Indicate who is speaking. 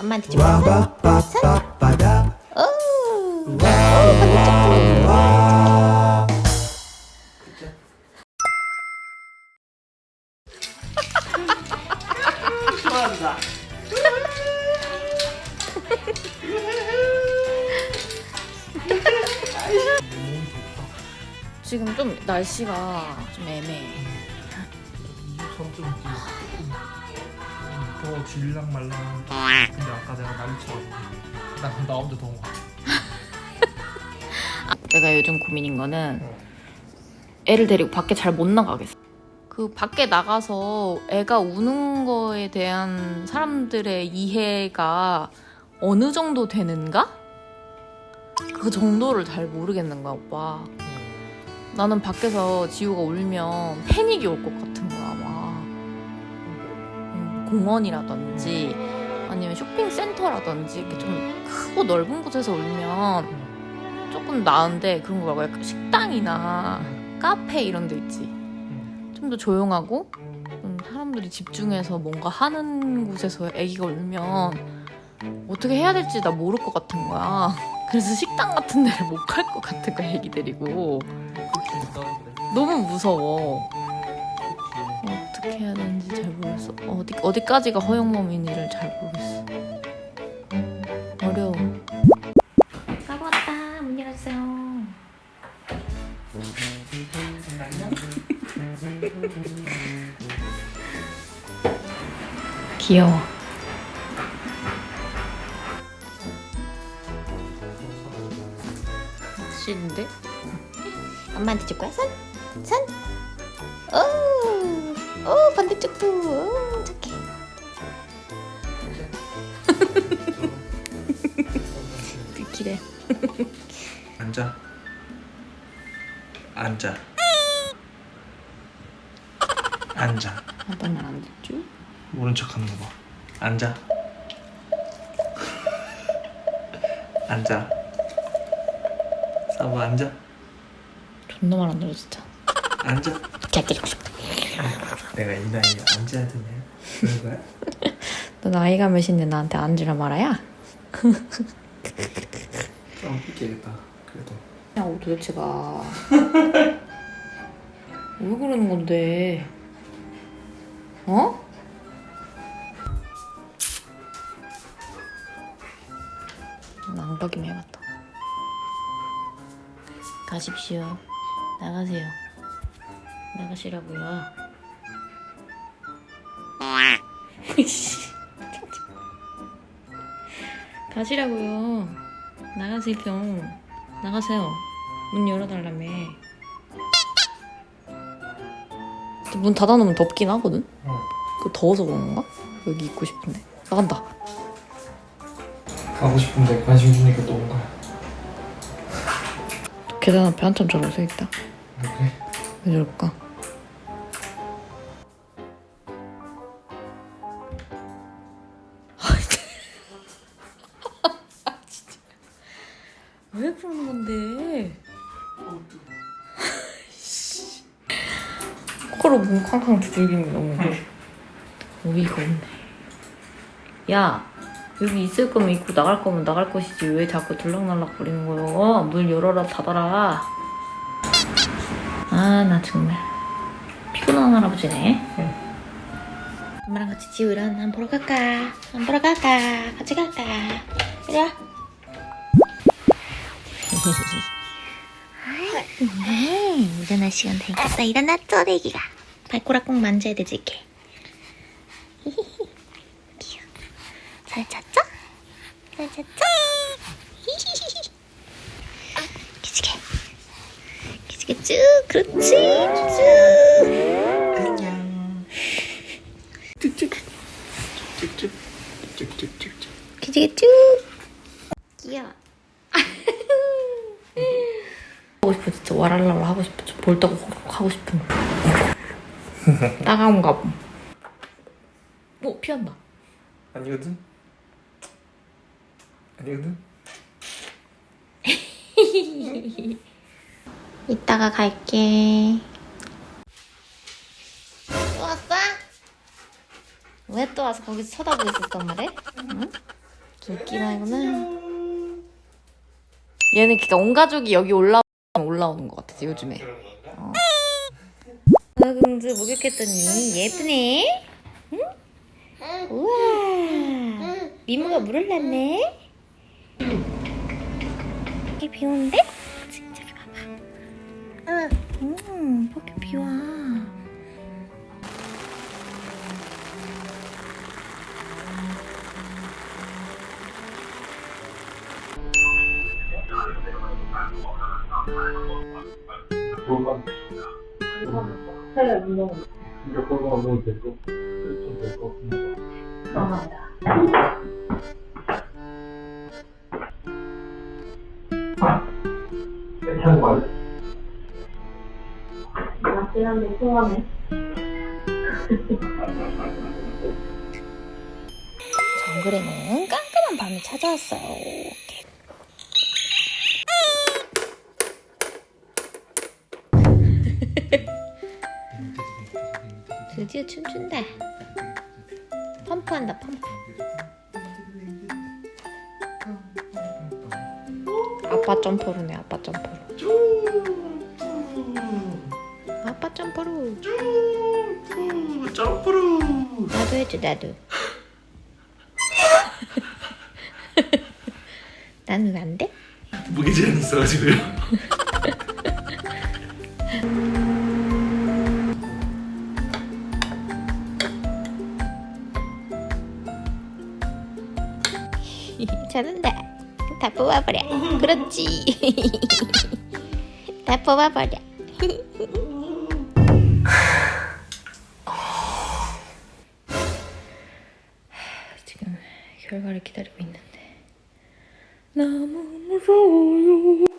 Speaker 1: 엄마한테 좀
Speaker 2: 지금 좀 날씨가 좀 애매해.
Speaker 3: 23.9더 질랑 말랑 근데 아까 내가 난리 쳐가지고 나, 나 혼자 더운 거 같아
Speaker 2: 내가 요즘 고민인 거는 애를 데리고 밖에 잘 못 나가겠어. 그 밖에 나가서 애가 우는 거에 대한 사람들의 이해가 어느 정도 되는가? 그 정도를 잘 모르겠는 거야, 오빠. 나는 밖에서 지우가 울면 패닉이 올 것 같은 거야, 막. 음, 공원이라든지 아니면 쇼핑센터라든지 이렇게 좀 크고 넓은 곳에서 울면 조금 나은데 그런 거 말고 약간 식당이나 카페 이런 데 있지. 좀 더 조용하고 음, 사람들이 집중해서 뭔가 하는 곳에서 아기가 울면 어떻게 해야 될지 나 모를 것 같은 거야. 그래서 식당 같은 데를 못 갈 것 같은 거야, 아기 데리고. 너무 무서워. 어떻게 해야 되는지 잘 모르겠어. 어디, 어디까지가 허용범위인지를 잘 모르겠어. 어려워.
Speaker 1: 까고 왔다. 문 열었어요.
Speaker 2: 귀여워. 싫은데?
Speaker 1: 엄마한테 줄 거야? 산? 산? 오, 오 반대쪽도. 오, 착해.
Speaker 2: 기래.
Speaker 3: 앉아 앉아 앉아
Speaker 2: 아빠 말안 듣죠?
Speaker 3: 모른 척 하는 거 봐 앉아 앉아 사부 앉아
Speaker 2: 존나 말 안 들어 진짜.
Speaker 3: 앉아
Speaker 1: 잘 때리고 싶어.
Speaker 3: 내가 이 나이에 앉아야 되네 그런 거야?
Speaker 2: 너 나이가 몇인데 나한테 앉으라 말아야?
Speaker 3: 좀 삐깨겠다 그래도
Speaker 2: 야, 도대체가 왜 그러는 건데? 어? 가십시오. 나가세요. 나가시라고요. 씨. 가시라고요. 나가세요. 나가세요. 문 열어달라며. 문 닫아놓으면 덥긴 하거든?
Speaker 3: 어.
Speaker 2: 그 더워서 그런 건가? 여기 있고 싶은데. 나간다.
Speaker 3: 가고 싶은데 관심 주니까 또온 거야
Speaker 2: 계단 앞에 한참 저러고 서 있다. 왜 저럴까? 아, 진짜. 왜 그러는 건데? 코로 문 쾅쾅 두들기는 게 너무 어이가 없네. 야, 여기 있을 거면 있고 나갈 거면 나갈 것이지 왜 자꾸 들락날락 거리는 거요? 문 열어라 닫아라. 아, 나 정말 피곤한 할아버지네.
Speaker 1: 엄마랑 같이 지우랑 한 보러 갈까? 한 보러 갈까? 같이 갈까? 이리 와. 네, 일어날 시간 되겠어. 일어났죠, 내기가. 발꼬락 꼭 만져야 되지, 이렇게. 잘 잤죠? 잘 잤죠? 기지개. 기지개 쭉, 그렇지, 쭉.
Speaker 3: 안녕 쭉쭉 쭉쭉 쭉쭉쭉쭉
Speaker 1: 기지개 쭉. 귀여워.
Speaker 2: 하고 싶어 진짜 와랄랄라 하고 싶어 호록 하고 싶은 따가운가 봄. 오 피한다.
Speaker 3: 아니거든? 아니거든?
Speaker 1: 이따가 갈게.
Speaker 2: 왜또 와서 거기서 쳐다보고 있었단 말이야? 응? 웃기나 이거는.
Speaker 4: 얘는 그러니까 온 가족이 여기 올라 올라오는 것 같아 요즘에.
Speaker 2: 어, 공주 목욕했더니 예쁘네. 응? 우와. 미모가 물을 놨네. 비 오는데? 진짜 봐봐. 음, 밖에 비 와.
Speaker 1: 이거 볼만 먹어도 될거 좀 될거 괜찮은
Speaker 2: 정글에는 깜깜한 밤이 찾아왔어요. 드디어 춤춘다. 펌프한다, 펌프. 아빠 점퍼로네, 아빠 점퍼로.
Speaker 1: 점프루
Speaker 2: 나도 해줘, 나도. 나는 안 돼?
Speaker 1: 무게 제한 있어가지고요
Speaker 2: 잘한다. 다 뽑아버려. 그렇지. 다 뽑아버려. 결과를 기다리고 있는데 너무 무서워요.